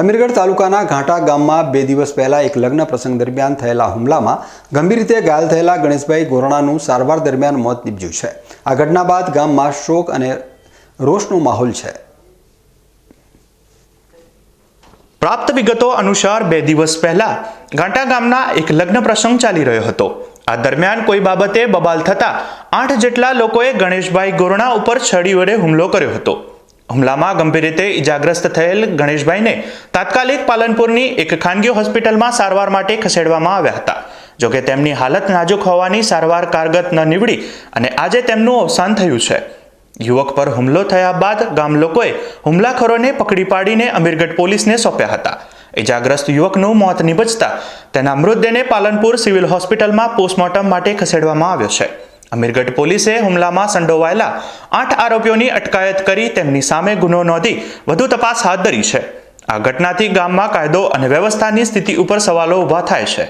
અમીરગઢ તાલુકાના ઘાટા ગામમાં બે દિવસ પહેલા એક લગ્ન પ્રસંગ દરમિયાન થયેલા હુમલામાં ગંભીર રીતે ઘાયલ થયેલા ગણેશભાઈ ગોરણાનું સારવાર દરમિયાન મોત નીપજ્યું છે. આ ઘટના બાદ ગામમાં શોક અને રોષનો માહોલ છે. પ્રાપ્ત વિગતો અનુસાર બે દિવસ પહેલા ઘાટા ગામના એક લગ્ન પ્રસંગ ચાલી રહ્યો હતો. આ દરમિયાન કોઈ બાબતે બબાલ થતા આઠ જેટલા લોકોએ ગણેશભાઈ ગોરણા ઉપર છડી વડે હુમલો કર્યો હતો. હુમલામાં ગંભીર રીતે ઇજાગ્રસ્ત થયેલ ગણેશભાઈને તાત્કાલિક પાલનપુરની એક ખાનગી હોસ્પિટલમાં સારવાર માટે ખસેડવામાં આવ્યા હતા. જોકે તેમની હાલત નાજુક હોવાની સારવાર કારગત ન નીવડી અને આજે તેમનું અવસાન થયું છે. યુવક પર હુમલો થયા બાદ ગામ લોકોએ હુમલાખોરોને પકડી પાડીને અમીરગઢ પોલીસને સોંપ્યા હતા. ઇજાગ્રસ્ત યુવકનું મોત નિપજતા તેના મૃતદેહને પાલનપુર સિવિલ હોસ્પિટલમાં પોસ્ટમોર્ટમ માટે ખસેડવામાં આવ્યો છે. અમીરગઢ પોલીસે હુમલામાં સંડોવાયેલા આઠ આરોપીઓની અટકાયત કરી તેમની સામે ગુનો નોંધી વધુ તપાસ હાથ ધરી છે. આ ઘટનાથી ગામમાં કાયદો અને વ્યવસ્થાની સ્થિતિ ઉપર સવાલો ઊભા થાય છે.